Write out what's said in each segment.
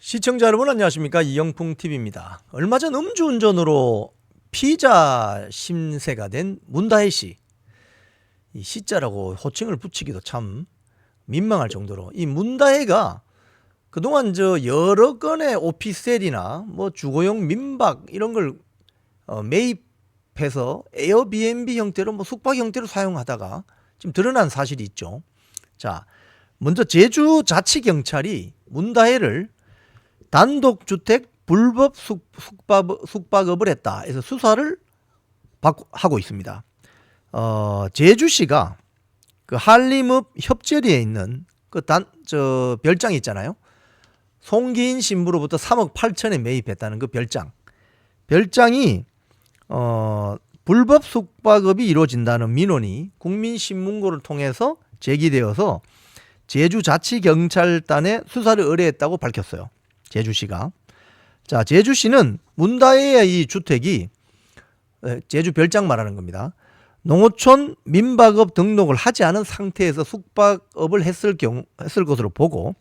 시청자 여러분 안녕하십니까 이영풍 TV입니다. 얼마 전 음주운전으로 피자 심세가 된 문다혜 씨, 이 시자라고 호칭을 붙이기도 참 민망할 정도로 이 문다혜가 그동안 저 여러 건의 오피스텔이나 뭐 주거용 민박 이런 걸 어, 매입해서 에어비앤비 형태로 뭐 숙박 형태로 사용하다가 지금 드러난 사실이 있죠. 자, 먼저 제주 자치 경찰이 문다혜를 단독주택 불법 숙, 숙박, 숙박업을 했다. 해서 수사를 받고, 하고 있습니다. 어, 제주시가 그 한림읍 협재리에 있는 그 단, 저, 별장 있잖아요. 송기인 신부로부터 3억 8천에 매입했다는 그 별장. 별장이, 어, 불법 숙박업이 이루어진다는 민원이 국민신문고를 통해서 제기되어서 제주자치경찰단에 수사를 의뢰했다고 밝혔어요. 제주시가. 자, 제주시는 문다혜의 이 주택이 에, 제주 별장 말하는 겁니다. 농어촌 민박업 등록을 하지 않은 상태에서 숙박업을 했을 경우 했을 것으로 보고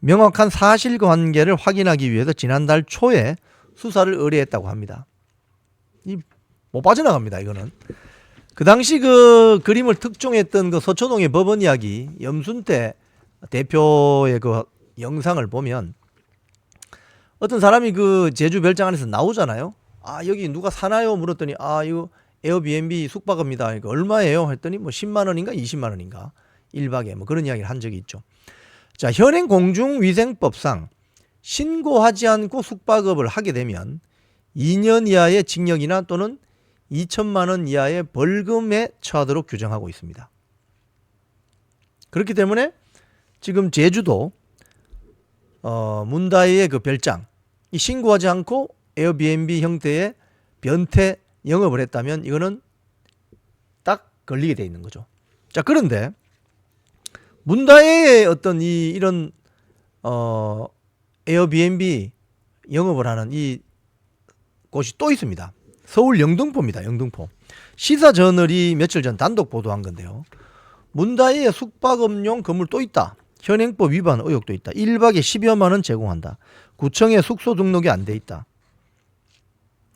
명확한 사실관계를 확인하기 위해서 지난달 초에 수사를 의뢰했다고 합니다. 이 못 빠져나갑니다. 이거는 그 당시 그 그림을 특종했던 그 서초동의 법원 이야기 염순태 대표의 그 영상을 보면 어떤 사람이 그 제주 별장 안에서 나오잖아요. 아 여기 누가 사나요? 물었더니 아 이거 에어비앤비 숙박업니다. 이거 얼마예요? 했더니 뭐 10만 원인가 20만 원인가 1박에 뭐 그런 이야기를 한 적이 있죠. 자 현행 공중위생법상 신고하지 않고 숙박업을 하게 되면 2년 이하의 징역이나 또는 2천만 원 이하의 벌금에 처하도록 규정하고 있습니다. 그렇기 때문에 지금 제주도 어, 문다이의 그 별장 이 신고하지 않고 에어비앤비 형태의 변태 영업을 했다면 이거는 딱 걸리게 돼 있는 거죠. 자 그런데 문다이의 어떤 이 이런 어 에어비앤비 영업을 하는 이 곳이 또 있습니다. 서울 영등포입니다. 영등포. 시사저널이 며칠 전 단독 보도한 건데요. 문다이의 숙박업용 건물 또 있다. 현행법 위반 의혹도 있다. 1박에 10여만 원 제공한다. 구청에 숙소 등록이 안 돼 있다.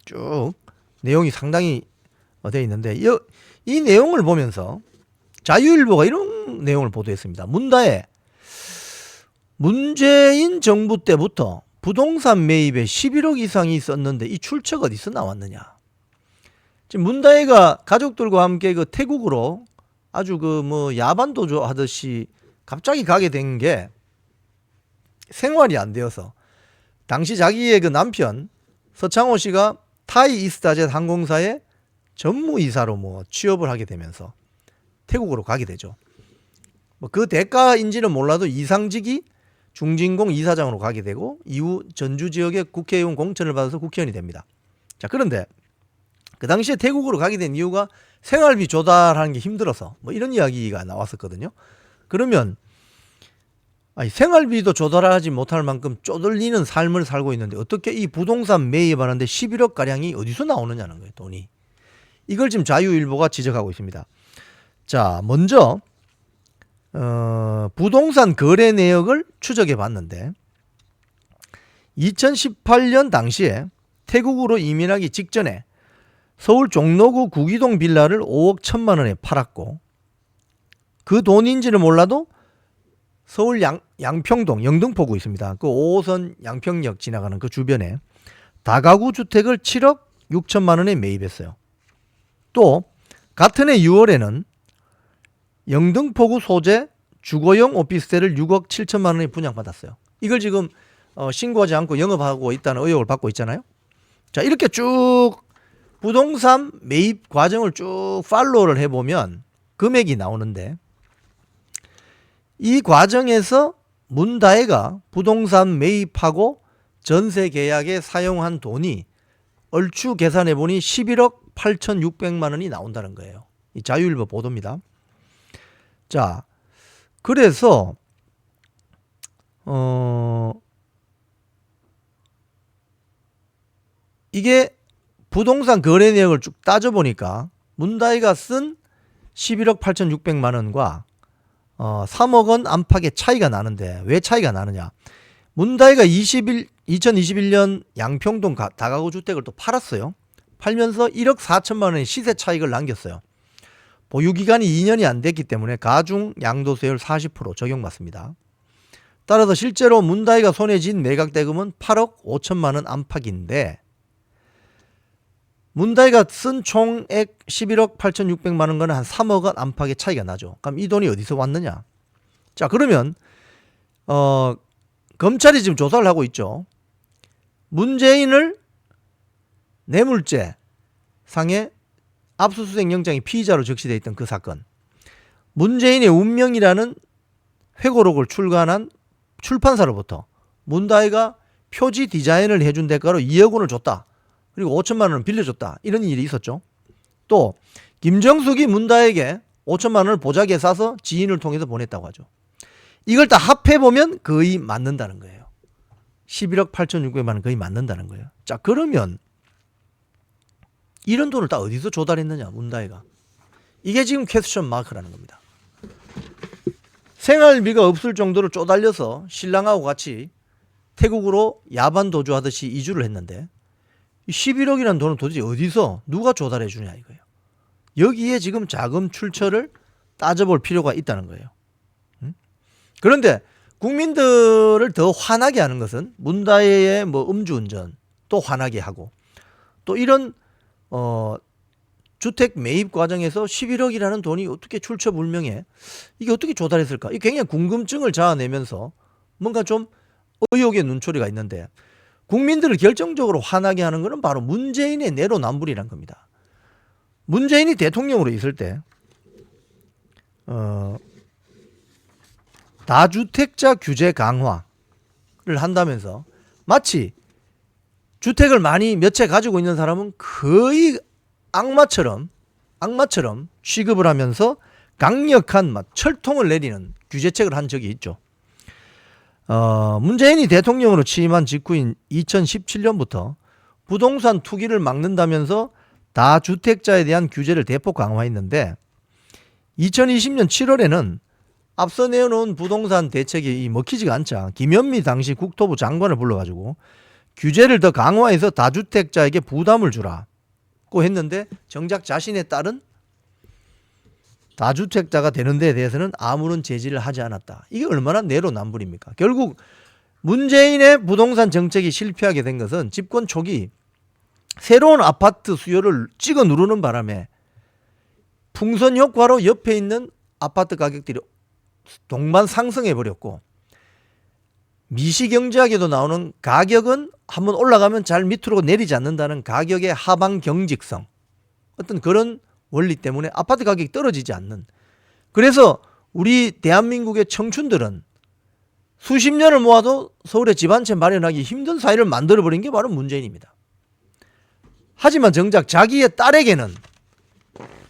쭉 내용이 상당히 돼 있는데 이, 이 내용을 보면서 자유일보가 이런 내용을 보도했습니다. 문다에 문재인 정부 때부터 부동산 매입에 11억 이상이 있었는데 이 출처가 어디서 나왔느냐? 지금 문다혜가 가족들과 함께 그 태국으로 아주 그 뭐 야반 도주 하듯이 갑자기 가게 된 게 생활이 안 되어서 당시 자기의 그 남편 서창호 씨가 타이 이스타젯 항공사의 전무이사로 뭐 취업을 하게 되면서 태국으로 가게 되죠. 뭐 그 대가인지는 몰라도 이상직이 중진공 이사장으로 가게 되고 이후 전주 지역의 국회의원 공천을 받아서 국회의원이 됩니다. 자 그런데 그 당시에 태국으로 가게 된 이유가 생활비 조달하는 게 힘들어서 뭐 이런 이야기가 나왔었거든요. 그러면 아니 생활비도 조달하지 못할 만큼 쪼들리는 삶을 살고 있는데 어떻게 이 부동산 매입하는데 11억 가량이 어디서 나오느냐는 거예요 돈이 이걸 지금 자유일보가 지적하고 있습니다. 자 먼저 어, 부동산 거래 내역을 추적해 봤는데 2018년 당시에 태국으로 이민하기 직전에 서울 종로구 구기동 빌라를 5억 1천만 원에 팔았고 그 돈인지는 몰라도 서울 양, 양평동 영등포구 있습니다. 그 5호선 양평역 지나가는 그 주변에 다가구 주택을 7억 6천만 원에 매입했어요. 또 같은 해 6월에는 영등포구 소재 주거용 오피스텔을 6억 7천만 원에 분양받았어요. 이걸 지금 어, 신고하지 않고 영업하고 있다는 의혹을 받고 있잖아요. 자 이렇게 쭉 부동산 매입 과정을 쭉 팔로우를 해보면 금액이 나오는데 이 과정에서 문다혜가 부동산 매입하고 전세 계약에 사용한 돈이 얼추 계산해 보니 11억 8,600만 원이 나온다는 거예요. 이 자유일보 보도입니다. 자, 그래서 어 이게 부동산 거래 내역을 쭉 따져 보니까 문다희가 쓴 11억 8,600만 원과 어, 3억 원 안팎의 차이가 나는데 왜 차이가 나느냐? 문다이가 21, 2021년 양평동 가- 다가구 주택을 또 팔았어요. 팔면서 1억 4천만 원의 시세 차익을 남겼어요. 보유 기간이 2년이 안 됐기 때문에 가중 양도세율 40% 적용받습니다. 따라서 실제로 문다이가 손에 쥔 매각 대금은 8억 5천만 원 안팎인데 문다이가 쓴 총액 11억 8,600만 원과는 한 3억 원 안팎의 차이가 나죠. 그럼 이 돈이 어디서 왔느냐? 자, 그러면 어 검찰이 지금 조사를 하고 있죠. 문재인을 뇌물죄 상의 압수수색 영장이 피의자로 적시돼 있던 그 사건. 문재인의 운명이라는 회고록을 출간한 출판사로부터 문다이가 표지 디자인을 해준 대가로 2억 원을 줬다. 그리고 5천만 원을 빌려줬다. 이런 일이 있었죠. 또 김정숙이 문다에게 5천만 원을 보자기에 싸서 지인을 통해서 보냈다고 하죠. 이걸 다 합해 보면 거의 맞는다는 거예요. 11억 8,600만 원 거의 맞는다는 거예요. 자, 그러면 이런 돈을 다 어디서 조달했느냐, 문다이가. 이게 지금 퀘스천 마크라는 겁니다. 생활비가 없을 정도로 쪼달려서 신랑하고 같이 태국으로 야반 도주하듯이 이주를 했는데 11억이라는 돈은 도대체 어디서 누가 조달해 주냐 이거예요. 여기에 지금 자금 출처를 따져볼 필요가 있다는 거예요. 음? 그런데 국민들을 더 화나게 하는 것은 문다혜의 뭐 음주운전 또 화나게 하고 또 이런 어 주택 매입 과정에서 11억이라는 돈이 어떻게 출처 불명해 이게 어떻게 조달했을까? 이 굉장히 궁금증을 자아내면서 뭔가 좀 의혹의 눈초리가 있는데 국민들을 결정적으로 화나게 하는 것은 바로 문재인의 내로남불이란 겁니다. 문재인이 대통령으로 있을 때 어, 다주택자 규제 강화를 한다면서 마치 주택을 많이 몇 채 가지고 있는 사람은 거의 악마처럼 악마처럼 취급을 하면서 강력한 막 철통을 내리는 규제책을 한 적이 있죠. 어, 문재인이 대통령으로 취임한 직후인 2017년부터 부동산 투기를 막는다면서 다주택자에 대한 규제를 대폭 강화했는데 2020년 7월에는 앞서 내어놓은 부동산 대책이 이 먹히지가 않자 김현미 당시 국토부 장관을 불러가지고 규제를 더 강화해서 다주택자에게 부담을 주라고 했는데 정작 자신의 딸은 다주택자가 되는 데에 대해서는 아무런 제지를 하지 않았다. 이게 얼마나 내로남불입니까? 결국 문재인의 부동산 정책이 실패하게 된 것은 집권 초기 새로운 아파트 수요를 찍어 누르는 바람에 풍선 효과로 옆에 있는 아파트 가격들이 동반 상승해 버렸고 미시경제학에도 나오는 가격은 한번 올라가면 잘 밑으로 내리지 않는다는 가격의 하방 경직성 어떤 그런 원리 때문에 아파트 가격이 떨어지지 않는 그래서 우리 대한민국의 청춘들은 수십 년을 모아도 서울에 집 한 채 마련하기 힘든 사회를 만들어 버린 게 바로 문재인입니다. 하지만 정작 자기의 딸에게는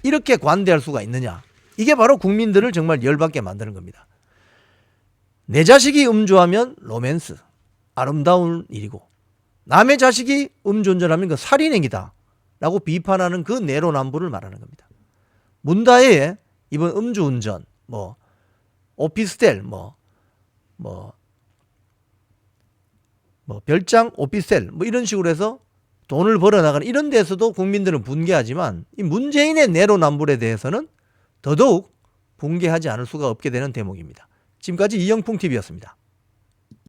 이렇게 관대할 수가 있느냐? 이게 바로 국민들을 정말 열받게 만드는 겁니다. 내 자식이 음주하면 로맨스, 아름다운 일이고 남의 자식이 음주운전하면 그 살인행위다. 라고 비판하는 그 내로남불을 말하는 겁니다. 문다혜의 이번 음주운전, 뭐 오피스텔, 뭐 뭐, 뭐 별장 오피스텔, 뭐 이런 식으로 해서 돈을 벌어나가는 이런 데서도 국민들은 분개하지만 이 문재인의 내로남불에 대해서는 더더욱 분개하지 않을 수가 없게 되는 대목입니다. 지금까지 이영풍 TV였습니다.